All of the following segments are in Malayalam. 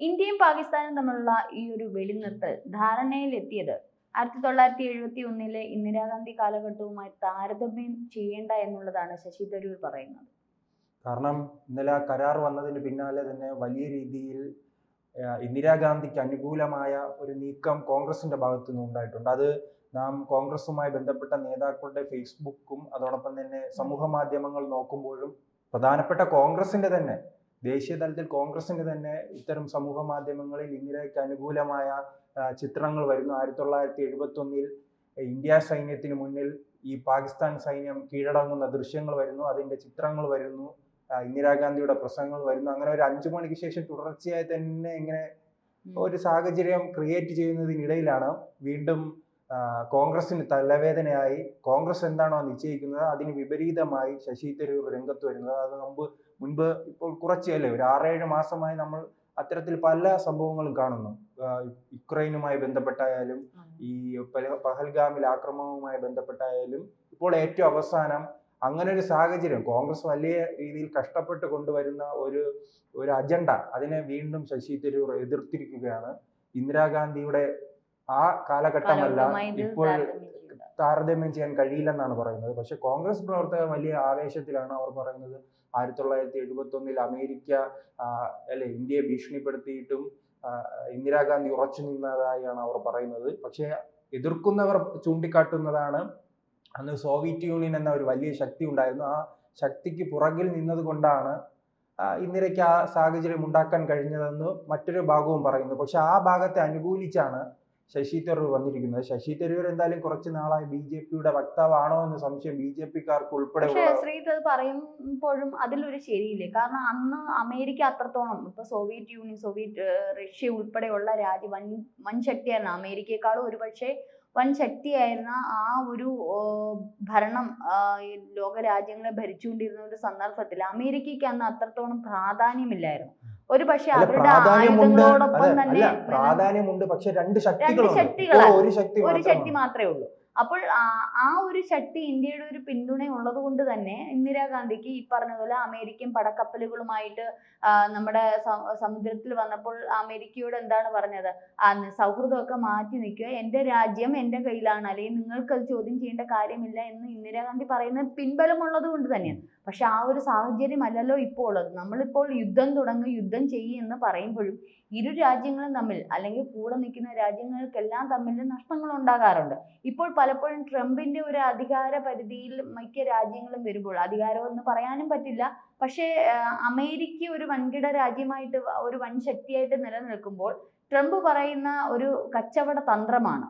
ഇന്ത്യയും പാകിസ്ഥാനും തമ്മിലുള്ള ഈ ഒരു വെടിനിർത്തൽ ധാരണയിലെത്തിയത് ആയിരത്തി തൊള്ളായിരത്തി എഴുപത്തി ഒന്നിലെ ഇന്ദിരാഗാന്ധി കാലഘട്ടവുമായി താരതമ്യം ചെയ്യേണ്ട എന്നുള്ളതാണ് ശശി തരൂർ പറയുന്നത്. കാരണം ഇന്നലെ ആ കരാർ വന്നതിന് പിന്നാലെ തന്നെ വലിയ രീതിയിൽ ഇന്ദിരാഗാന്ധിക്ക് അനുകൂലമായ ഒരു നീക്കം കോൺഗ്രസിന്റെ ഭാഗത്തു നിന്ന് ഉണ്ടായിട്ടുണ്ട്. അത് നാം കോൺഗ്രസുമായി ബന്ധപ്പെട്ട നേതാക്കളുടെ ഫേസ്ബുക്കും അതോടൊപ്പം തന്നെ സമൂഹ മാധ്യമങ്ങൾ നോക്കുമ്പോഴും പ്രധാനപ്പെട്ട കോൺഗ്രസിന്റെ തന്നെ ദേശീയ തലത്തിൽ കോൺഗ്രസിന്റെ തന്നെ ഇത്തരം സമൂഹ മാധ്യമങ്ങളിൽ ഇന്ദിരയ്ക്ക് അനുകൂലമായ ചിത്രങ്ങൾ വരുന്നു. ആയിരത്തി തൊള്ളായിരത്തി എഴുപത്തി ഒന്നിൽ ഇന്ത്യ സൈന്യത്തിന് മുന്നിൽ ഈ പാകിസ്ഥാൻ സൈന്യം കീഴടങ്ങുന്ന ദൃശ്യങ്ങൾ വരുന്നു. അതിന്റെ ചിത്രങ്ങൾ വരുന്നു. ഇന്ദിരാഗാന്ധിയുടെ പ്രസംഗങ്ങൾ വരുന്നു. അങ്ങനെ ഒരു അഞ്ചു മണിക്ക് ശേഷം തുടർച്ചയായി തന്നെ ഇങ്ങനെ ഒരു സാഹചര്യം ക്രിയേറ്റ് ചെയ്യുന്നതിനിടയിലാണ് വീണ്ടും കോൺഗ്രസിന് തലവേദനയായി. കോൺഗ്രസ് എന്താണോ നിശ്ചയിക്കുന്നത് അതിന് വിപരീതമായി ശശി തരൂർ രംഗത്ത് വരുന്നത്. അത് മുമ്പ് മുൻപ് ഇപ്പോൾ കുറച്ചല്ലേ ഒരു ആറേഴ് മാസമായി നമ്മൾ അത്തരത്തിൽ പല സംഭവങ്ങളും കാണുന്നു. യുക്രൈനുമായി ബന്ധപ്പെട്ടായാലും ഈ പഹൽഗാമിൽ ആക്രമണവുമായി ബന്ധപ്പെട്ടായാലും ഇപ്പോൾ ഏറ്റവും അവസാനം അങ്ങനെ ഒരു സാഹചര്യം കോൺഗ്രസ് വലിയ രീതിയിൽ കഷ്ടപ്പെട്ട് കൊണ്ടുവരുന്ന ഒരു ഒരു അജണ്ട അതിനെ വീണ്ടും ശശി തരൂർ എതിർത്തിരിക്കുകയാണ്. ഇന്ദിരാഗാന്ധിയുടെ ആ കാലഘട്ടമല്ല ഇപ്പോൾ. താരതമ്യം ചെയ്യാൻ കഴിയില്ലെന്നാണ് പറയുന്നത്. പക്ഷെ കോൺഗ്രസ് പ്രവർത്തകർ വലിയ ആവേശത്തിലാണ് അവർ പറയുന്നത്. ആയിരത്തി തൊള്ളായിരത്തി എഴുപത്തി ഒന്നിൽ അമേരിക്ക അല്ലെ ഇന്ത്യയെ ഭീഷണിപ്പെടുത്തിയിട്ടും ഇന്ദിരാഗാന്ധി ഉറച്ചു നിന്നതായാണ് അവർ പറയുന്നത്. പക്ഷേ എതിർക്കുന്നവർ ചൂണ്ടിക്കാട്ടുന്നതാണ് അന്ന് സോവിയറ്റ് യൂണിയൻ എന്ന ഒരു വലിയ ശക്തി ഉണ്ടായിരുന്നു. ആ ശക്തിക്ക് പുറകിൽ നിന്നത് കൊണ്ടാണ് ഇന്ദിരയ്ക്ക് ആ സാഹചര്യം ഉണ്ടാക്കാൻ കഴിഞ്ഞതെന്ന് മറ്റൊരു ഭാഗവും പറയുന്നു. പക്ഷെ ആ ഭാഗത്തെ അനുകൂലിച്ചാണ് ശശി തരൂർ വന്നിരിക്കുന്നത്. ശശി തരൂർ എന്തായാലും കുറച്ച് നാളായി ബി ജെ പിയുടെ വക്താവാണോ എന്ന് സംശയം ബി ജെ പിക്കാർക്ക് ഉൾപ്പെടെ പക്ഷെ ശ്രീത് അത് പറയുമ്പോഴും അതിലൊരു ശരിയില്ലേ. കാരണം അന്ന് അമേരിക്ക അത്രത്തോളം ഇപ്പൊ സോവിയറ്റ് യൂണിയൻ സോവിയറ്റ് റഷ്യ ഉൾപ്പെടെയുള്ള രാജ്യം വൻ വൻ ശക്തിയായിരുന്നു അമേരിക്കയെക്കാളും ഒരു പക്ഷേ വൻ ശക്തിയായിരുന്ന ആ ഒരു ഭരണം ലോക രാജ്യങ്ങളെ ഭരിച്ചുകൊണ്ടിരുന്ന ഒരു സന്ദർഭത്തിൽ അമേരിക്കയ്ക്ക് അന്ന് അത്രത്തോളം പ്രാധാന്യമില്ലായിരുന്നു. ഒരു പക്ഷെ അവരുടെ ആയുധങ്ങളോടൊപ്പം തന്നെ പ്രാധാന്യമുണ്ട്. പക്ഷെ രണ്ട് ശക്തികളാണ്. ഒരു ശക്തി ഒരു ശക്തി മാത്രമേ ഉള്ളൂ. അപ്പോൾ ആ- ഒരു ശക്തി ഇന്ത്യയുടെ ഒരു പിന്തുണ ഉള്ളത് കൊണ്ട് തന്നെ ഇന്ദിരാഗാന്ധിക്ക് ഈ പറഞ്ഞതുപോലെ അമേരിക്കൻ പടക്കപ്പലുകളുമായിട്ട് നമ്മുടെ സമുദ്രത്തിൽ വന്നപ്പോൾ അമേരിക്കയോട് എന്താണ് പറഞ്ഞത്? സൗഹൃദമൊക്കെ മാറ്റി നിൽക്കുക. എന്റെ രാജ്യം എന്റെ കയ്യിലാണ്. അല്ലെങ്കിൽ നിങ്ങൾക്ക് അത് ചോദ്യം ചെയ്യേണ്ട കാര്യമില്ല എന്ന് ഇന്ദിരാഗാന്ധി പറയുന്നത് പിൻബലമുള്ളത് കൊണ്ട് തന്നെയാണ്. പക്ഷെ ആ ഒരു സാഹചര്യം അല്ലല്ലോ ഇപ്പോൾ ഉള്ളത് നമ്മളിപ്പോൾ യുദ്ധം തുടങ്ങി യുദ്ധം ചെയ്യും എന്ന് പറയുമ്പോഴും ഇരു രാജ്യങ്ങളും തമ്മിൽ അല്ലെങ്കിൽ കൂടെ നിൽക്കുന്ന രാജ്യങ്ങൾക്കെല്ലാം തമ്മിൽ നഷ്ടങ്ങൾ ഉണ്ടാകാറുണ്ട്. ഇപ്പോൾ പലപ്പോഴും ട്രംപിന്റെ ഒരു അധികാര പരിധിയിൽ മിക്ക രാജ്യങ്ങളും വരുമ്പോൾ അധികാരമെന്ന് പറയാനും പറ്റില്ല പക്ഷേ അമേരിക്ക ഒരു വൻകിട രാജ്യമായിട്ട് ഒരു വൻ ശക്തിയായിട്ട് നിലനിൽക്കുമ്പോൾ ട്രംപ് പറയുന്ന ഒരു കച്ചവട തന്ത്രമാണ്.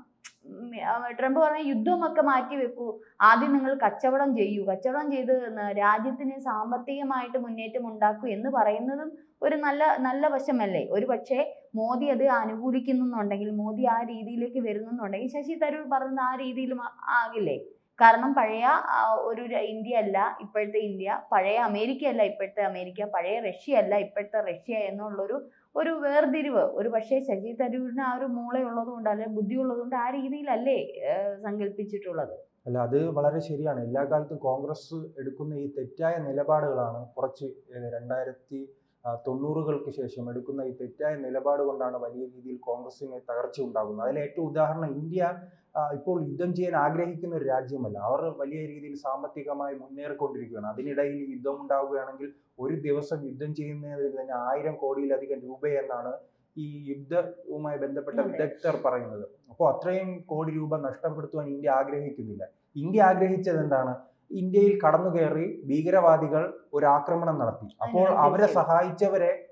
ട്രംപ് പറഞ്ഞ യുദ്ധമൊക്കെ മാറ്റി വെക്കൂ. ആദ്യം നിങ്ങൾ കച്ചവടം ചെയ്യൂ. കച്ചവടം ചെയ്ത് രാജ്യത്തിന് സാമ്പത്തികമായിട്ട് മുന്നേറ്റം ഉണ്ടാക്കൂ എന്ന് പറയുന്നതും ഒരു നല്ല നല്ല വശമല്ലേ? ഒരു പക്ഷേ മോദി അത് അനുകൂലിക്കുന്നുണ്ടെങ്കിൽ മോദി ആ രീതിയിലേക്ക് വരുന്നുണ്ടെങ്കിൽ ശശി തരൂർ പറഞ്ഞ ആ രീതിയിൽ ആകില്ലേ? കാരണം പഴയ ഒരു ഇന്ത്യ അല്ല ഇപ്പോഴത്തെ ഇന്ത്യ. പഴയ അമേരിക്ക അല്ല ഇപ്പോഴത്തെ അമേരിക്ക. പഴയ റഷ്യ അല്ല ഇപ്പോഴത്തെ റഷ്യ എന്നുള്ളൊരു ഒരു വേർതിരിവ്. ഒരു പക്ഷേ ശശി തരൂരിന് ആ ഒരു മൂളയുള്ളത് കൊണ്ട് അല്ലെങ്കിൽ ബുദ്ധി ഉള്ളത് ആ രീതിയിലല്ലേ സങ്കല്പിച്ചിട്ടുള്ളത് അല്ല അത് വളരെ ശരിയാണ്. എല്ലാ കാലത്തും കോൺഗ്രസ് എടുക്കുന്ന ഈ തെറ്റായ നിലപാടുകളാണ് കുറച്ച് രണ്ടായിരത്തി തൊണ്ണൂറുകൾക്ക് ശേഷം എടുക്കുന്ന ഈ തെറ്റായ നിലപാട് കൊണ്ടാണ് വലിയ രീതിയിൽ കോൺഗ്രസിന് തകർച്ച ഉണ്ടാകുന്നത്. അതിൽ ഏറ്റവും ഉദാഹരണം ഇന്ത്യ ഇപ്പോൾ യുദ്ധം ചെയ്യാൻ ആഗ്രഹിക്കുന്ന ഒരു രാജ്യമല്ല. അവർ വലിയ രീതിയിൽ സാമ്പത്തികമായി മുന്നേറിക്കൊണ്ടിരിക്കുകയാണ്. അതിനിടയിൽ യുദ്ധം ഉണ്ടാവുകയാണെങ്കിൽ ഒരു ദിവസം യുദ്ധം ചെയ്യുന്നതിൽ തന്നെ ആയിരം കോടിയിലധികം രൂപയെന്നാണ് ഈ യുദ്ധവുമായി ബന്ധപ്പെട്ട വിദഗ്ധർ പറയുന്നത്. അപ്പോൾ അത്രയും കോടി രൂപ നഷ്ടപ്പെടുത്തുവാൻ ഇന്ത്യ ആഗ്രഹിക്കുന്നില്ല. ഇന്ത്യ ആഗ്രഹിച്ചത് എന്താണ്? ഇന്ത്യയിൽ കടന്നു കയറി ഭീകരവാദികൾ ഒരു ആക്രമണം നടത്തി. അപ്പോൾ അവരെ സഹായിച്ചവരെ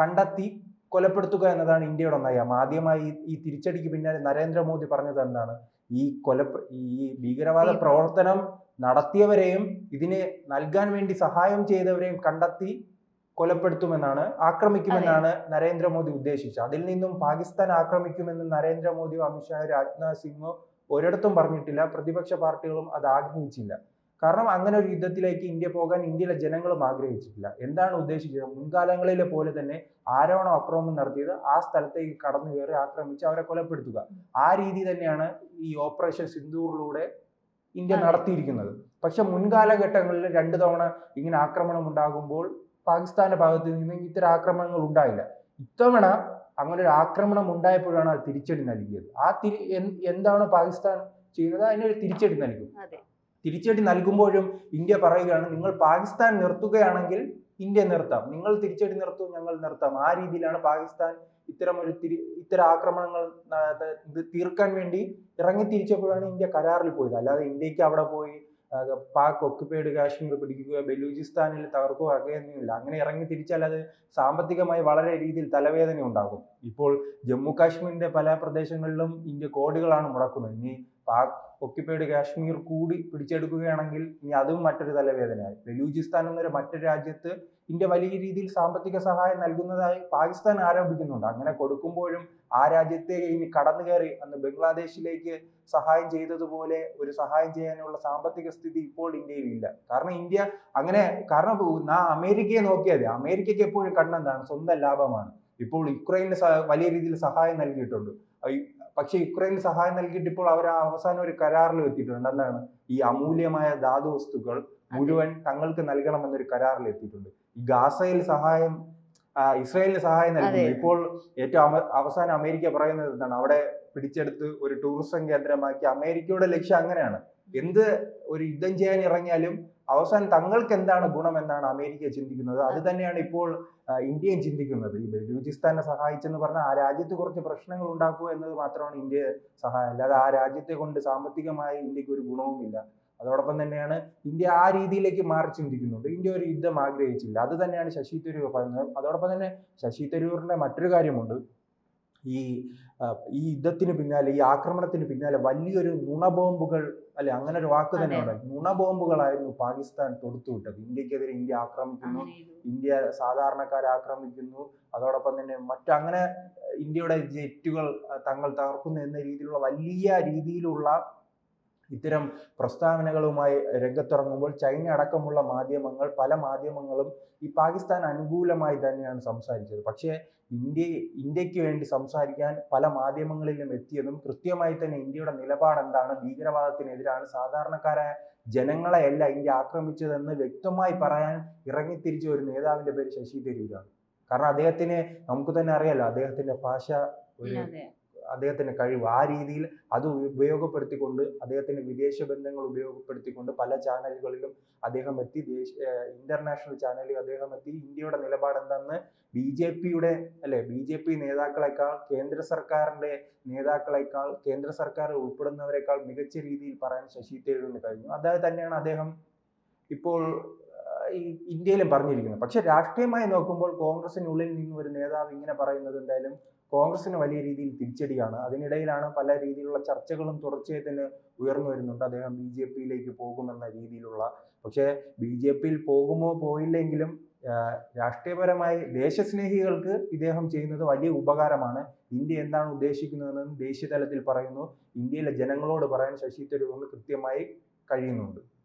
കണ്ടെത്തി കൊലപ്പെടുത്തുക എന്നതാണ് ഇന്ത്യയുടെ നയം ആദ്യമായി ഈ- ഈ തിരിച്ചടിക്ക് പിന്നാലെ നരേന്ദ്രമോദി പറഞ്ഞത് എന്താണ്? ഈ കൊല ഈ ഭീകരവാദ പ്രവർത്തനം നടത്തിയവരെയും ഇതിന് നൽകാൻ വേണ്ടി സഹായം ചെയ്തവരെയും കണ്ടെത്തി കൊലപ്പെടുത്തുമെന്നാണ് ആക്രമിക്കുമെന്നാണ് നരേന്ദ്രമോദി ഉദ്ദേശിച്ചത്. അതിൽ നിന്നും പാകിസ്ഥാൻ ആക്രമിക്കുമെന്ന് നരേന്ദ്രമോദിയോ അമിത്ഷായോ രാജ്നാഥ് സിംഗോ ഒരിടത്തും പറഞ്ഞിട്ടില്ല. പ്രതിപക്ഷ പാർട്ടികളും അത് ആഗ്രഹിച്ചില്ല. കാരണം അങ്ങനെ ഒരു യുദ്ധത്തിലേക്ക് ഇന്ത്യ പോകാൻ ഇന്ത്യയിലെ ജനങ്ങളും ആഗ്രഹിച്ചിട്ടില്ല. എന്താണ് ഉദ്ദേശിച്ചത്? മുൻകാലങ്ങളിലെ പോലെ തന്നെ ആരോണോ അക്രമം നടത്തിയത് ആ സ്ഥലത്തേക്ക് കടന്നു കയറി ആക്രമിച്ച് അവരെ കൊലപ്പെടുത്തുക. ആ രീതി തന്നെയാണ് ഈ ഓപ്പറേഷൻ സിന്ദൂറിലൂടെ ഇന്ത്യ നടത്തിയിരിക്കുന്നത്. പക്ഷെ മുൻകാലഘട്ടങ്ങളിൽ രണ്ടു തവണ ഇങ്ങനെ ആക്രമണം ഉണ്ടാകുമ്പോൾ പാകിസ്ഥാന്റെ ഭാഗത്ത് നിന്ന് ഇത്തരം ആക്രമണങ്ങൾ ഉണ്ടായില്ല. ഇത്തവണ അങ്ങനെ ഒരു ആക്രമണം ഉണ്ടായപ്പോഴാണ് അത് തിരിച്ചടി നൽകിയത്. ആ തിരി എന്താണ് പാകിസ്ഥാൻ ചെയ്യുന്നത്? അതിനൊരു തിരിച്ചടി നൽകും. തിരിച്ചടി നൽകുമ്പോഴും ഇന്ത്യ പറയുകയാണ് നിങ്ങൾ പാകിസ്ഥാൻ നിർത്തുകയാണെങ്കിൽ ഇന്ത്യ നിർത്താം. നിങ്ങൾ തിരിച്ചടി നിർത്തും ഞങ്ങൾ നിർത്താം. ആ രീതിയിലാണ് പാകിസ്ഥാൻ ഇത്തരം ഒരു തിരി ഇത്തരം ആക്രമണങ്ങൾ തീർക്കാൻ വേണ്ടി ഇറങ്ങി തിരിച്ചപ്പോഴാണ് ഇന്ത്യ കരാറിൽ പോയത്. അല്ലാതെ ഇന്ത്യയ്ക്ക് അവിടെ പോയി പാക് ഒക്കുപൈഡ് കാശ്മീർ പിടിക്കുക ബലൂചിസ്ഥാനിൽ തകർക്കുക അങ്ങനെയൊന്നുമില്ല അങ്ങനെ ഇറങ്ങി തിരിച്ചാൽ അത് സാമ്പത്തികമായി വളരെ രീതിയിൽ തലവേദന ഉണ്ടാകും ഇപ്പോൾ ജമ്മു കാശ്മീരിന്റെ പല പ്രദേശങ്ങളിലും ഇന്ത്യ കോടികളാണ് മുടക്കുന്നത്. ഇനി പാക് ഒക്യുപ്പൈഡ് കാശ്മീർ കൂടി പിടിച്ചെടുക്കുകയാണെങ്കിൽ ഇനി അതും മറ്റൊരു തലവേദനയായി. ബലൂചിസ്ഥാൻ എന്നൊരു മറ്റൊരു രാജ്യത്ത് ഇന്ത്യ വലിയ രീതിയിൽ സാമ്പത്തിക സഹായം നൽകുന്നതായി പാകിസ്ഥാൻ ആരോപിക്കുന്നുണ്ട്. അങ്ങനെ കൊടുക്കുമ്പോഴും ആ രാജ്യത്തെ ഇനി കടന്നു കയറി അന്ന് ബംഗ്ലാദേശിലേക്ക് സഹായം ചെയ്തതുപോലെ ഒരു സഹായം ചെയ്യാനുള്ള സാമ്പത്തിക സ്ഥിതി ഇപ്പോൾ ഇന്ത്യയിൽ ഇല്ല കാരണം ഇന്ത്യ അങ്ങനെ കാരണം അമേരിക്കയെ നോക്കിയാൽ അമേരിക്കയ്ക്ക് എപ്പോഴും കണ്ണെന്താണ്? സ്വന്തം ലാഭമാണ്. ഇപ്പോൾ യുക്രൈനിന് വലിയ രീതിയിൽ സഹായം നൽകിയിട്ടുണ്ട്. പക്ഷേ യുക്രൈൻ സഹായം നൽകിയിട്ട് ഇപ്പോൾ അവർ അവസാനം ഒരു കരാറിൽ എത്തിയിട്ടുണ്ട്. എന്താണ്? ഈ അമൂല്യമായ ധാതു വസ്തുക്കൾ മുഴുവൻ തങ്ങൾക്ക് നൽകണമെന്നൊരു കരാറിൽ എത്തിയിട്ടുണ്ട്. ഈ ഗാസയിൽ സഹായം ഇസ്രായേലിന് സഹായം നൽകുന്നു. ഇപ്പോൾ ഏറ്റവും അവ- അവസാനം അമേരിക്ക പറയുന്നത് എന്താണ്? അവിടെ പിടിച്ചെടുത്ത് ഒരു ടൂറിസം കേന്ദ്രമാക്കി അമേരിക്കയുടെ ലക്ഷ്യം അങ്ങനെയാണ്. എന്ത് ഒരു യുദ്ധം ചെയ്യാൻ ഇറങ്ങിയാലും അവസാനം തങ്ങൾക്ക് എന്താണ് ഗുണം എന്നാണ് അമേരിക്ക ചിന്തിക്കുന്നത്. അത് തന്നെയാണ് ഇപ്പോൾ ഇന്ത്യയും ചിന്തിക്കുന്നത്. ഈ ബലൂചിസ്ഥാനെ സഹായിച്ചെന്ന് പറഞ്ഞാൽ ആ രാജ്യത്ത് കുറച്ച് പ്രശ്നങ്ങൾ ഉണ്ടാക്കുക എന്നത് മാത്രമാണ് ഇന്ത്യ സഹായം. അല്ലാതെ ആ രാജ്യത്തെ കൊണ്ട് സാമ്പത്തികമായി ഇന്ത്യയ്ക്ക് ഒരു ഗുണവുമില്ല. അതോടൊപ്പം തന്നെയാണ് ഇന്ത്യ ആ രീതിയിലേക്ക് മാറി ചിന്തിക്കുന്നുണ്ട്. ഇന്ത്യ ഒരു യുദ്ധം ആഗ്രഹിച്ചില്ല. അത് തന്നെയാണ് ശശി തരൂർ പറയുന്നത് അതോടൊപ്പം തന്നെ ശശി തരൂരിന്റെ മറ്റൊരു കാര്യമുണ്ട്. ഈ ഈ യുദ്ധത്തിന് പിന്നാലെ ഈ ആക്രമണത്തിന് പിന്നാലെ വലിയൊരു നുണബോംബുകൾ അല്ലെ അങ്ങനെ ഒരു വാക്ക് തന്നെ അതെ. ഉണ്ട് നുണബോംബുകളായിരുന്നു പാകിസ്ഥാൻ തൊടുത്തുവിട്ടത് ഇന്ത്യക്കെതിരെ ഇന്ത്യ ആക്രമിക്കുന്നു ഇന്ത്യ സാധാരണക്കാരെ ആക്രമിക്കുന്നു അതോടൊപ്പം തന്നെ മറ്റങ്ങനെ ഇന്ത്യയുടെ ജെറ്റുകൾ തങ്ങൾ തകർക്കുന്നു എന്ന രീതിയിലുള്ള വലിയ രീതിയിലുള്ള ഇത്തരം പ്രസ്താവനകളുമായി രംഗത്തിറങ്ങുമ്പോൾ ചൈന അടക്കമുള്ള മാധ്യമങ്ങൾ പല മാധ്യമങ്ങളും ഈ പാകിസ്ഥാൻ അനുകൂലമായി തന്നെയാണ് സംസാരിച്ചത്. പക്ഷേ ഇന്ത്യ ഇന്ത്യയ്ക്ക് വേണ്ടി സംസാരിക്കാൻ പല മാധ്യമങ്ങളിലും എത്തിയതും കൃത്യമായി തന്നെ ഇന്ത്യയുടെ നിലപാട് എന്താണ് ഭീകരവാദത്തിനെതിരാണ് സാധാരണക്കാരായ ജനങ്ങളെയല്ല ഇന്ത്യ ആക്രമിച്ചതെന്ന് വ്യക്തമായി പറയാൻ ഇറങ്ങിത്തിരിച്ച ഒരു നേതാവിന്റെ പേര് ശശി തരൂരാണ്. കാരണം അദ്ദേഹത്തിന് നമുക്ക് തന്നെ അറിയാലോ അദ്ദേഹത്തിന്റെ ഭാഷ ഒരു അതെ അദ്ദേഹത്തിന്റെ കഴിവ്. ആ രീതിയിൽ അത് ഉപയോഗപ്പെടുത്തിക്കൊണ്ട് അദ്ദേഹത്തിന്റെ വിദേശ ബന്ധങ്ങൾ ഉപയോഗപ്പെടുത്തിക്കൊണ്ട് പല ചാനലുകളിലും അദ്ദേഹം എത്തി. ദേശീയ ഇന്റർനാഷണൽ ചാനലിൽ അദ്ദേഹം എത്തി. ഇന്ത്യയുടെ നിലപാട് എന്താണെന്ന് ബി ജെ പിയുടെ അല്ലെ ബി ജെ പി നേതാക്കളെക്കാൾ കേന്ദ്ര സർക്കാരിന്റെ നേതാക്കളെക്കാൾ കേന്ദ്ര സർക്കാർ ഉൾപ്പെടുന്നവരെക്കാൾ മികച്ച രീതിയിൽ പറയാൻ ശശി തരൂരിന് കഴിഞ്ഞു. അതായത് തന്നെയാണ് അദ്ദേഹം ഇപ്പോൾ ഇന്ത്യയിലും പറഞ്ഞിരിക്കുന്നത്. പക്ഷെ രാഷ്ട്രീയമായി നോക്കുമ്പോൾ കോൺഗ്രസിനുള്ളിൽ നിന്ന് ഒരു നേതാവ് ഇങ്ങനെ പറയുന്നത് എന്തായാലും കോൺഗ്രസിന് വലിയ രീതിയിൽ തിരിച്ചടിയാണ്. അതിനിടയിലാണ് പല രീതിയിലുള്ള ചർച്ചകളും തുടർച്ചയായി തന്നെ ഉയർന്നു വരുന്നുണ്ട്. അദ്ദേഹം ബി ജെ പിയിലേക്ക് പോകുമെന്ന രീതിയിലുള്ള. പക്ഷേ ബി ജെ പിയിൽ പോകുമോ പോയില്ലെങ്കിലും രാഷ്ട്രീയപരമായി ദേശസ്നേഹികൾക്ക് ഇദ്ദേഹം ചെയ്യുന്നത് വലിയ ഉപകാരമാണ്. ഇന്ത്യ എന്താണ് ഉദ്ദേശിക്കുന്നതെന്ന് ദേശീയ തലത്തിൽ പറയുന്നു. ഇന്ത്യയിലെ ജനങ്ങളോട് പറയാൻ ശശി തരൂർ കൃത്യമായി കഴിയുന്നുണ്ട്.